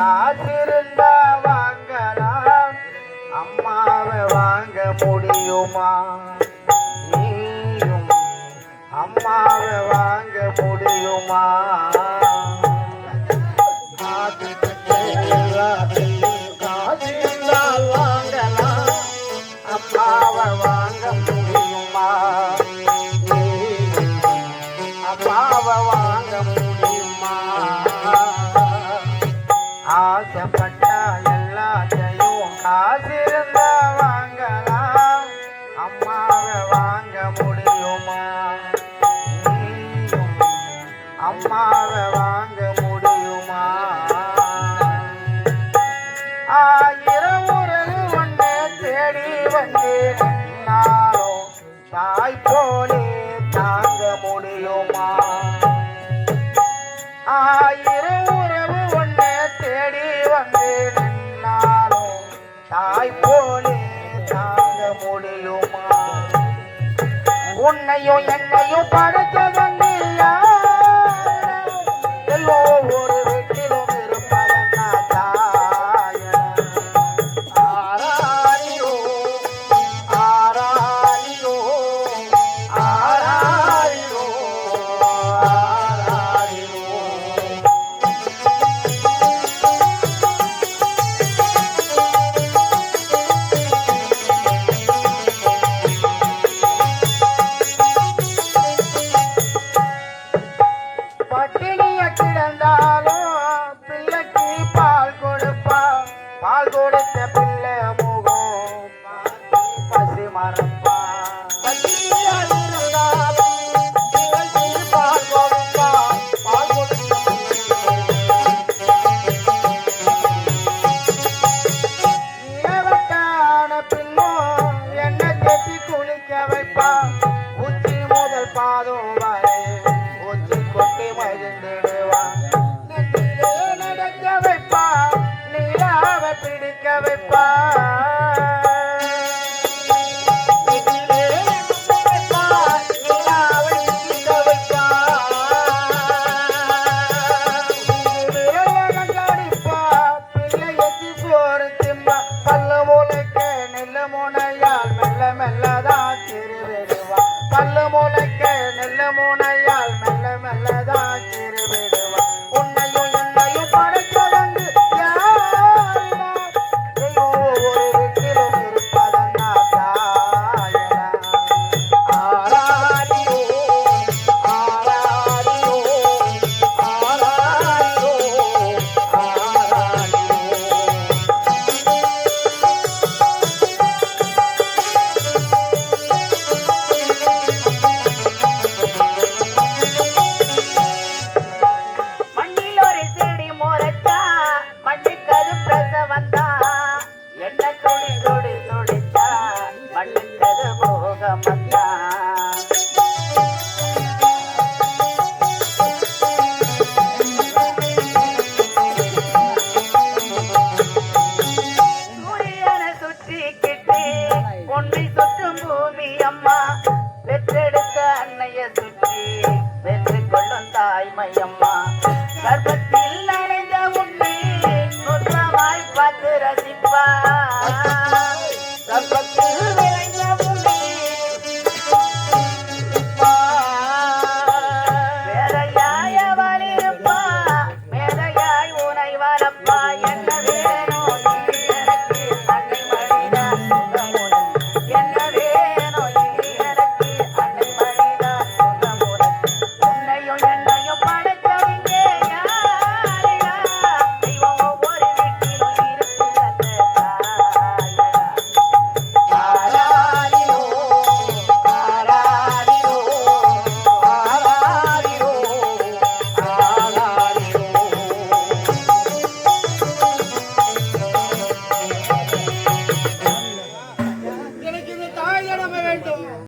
காத்திருந்தா வாங்கலாம். அம்மாவை வாங்க முடியுமா? நீயும் அம்மாவை வாங்க முடியுமா? காத்திருந்தால் வாங்கலாம். அம்மாவை வாங்க முடியும் உன்னையும் என்னையும் படைத்தவன் பள்ளியாளி பெற்றெடுத்த அன்னைய சுற்றி வெற்றி கொள்ளும் தாய்மையம்மா கர்ப்பத்தை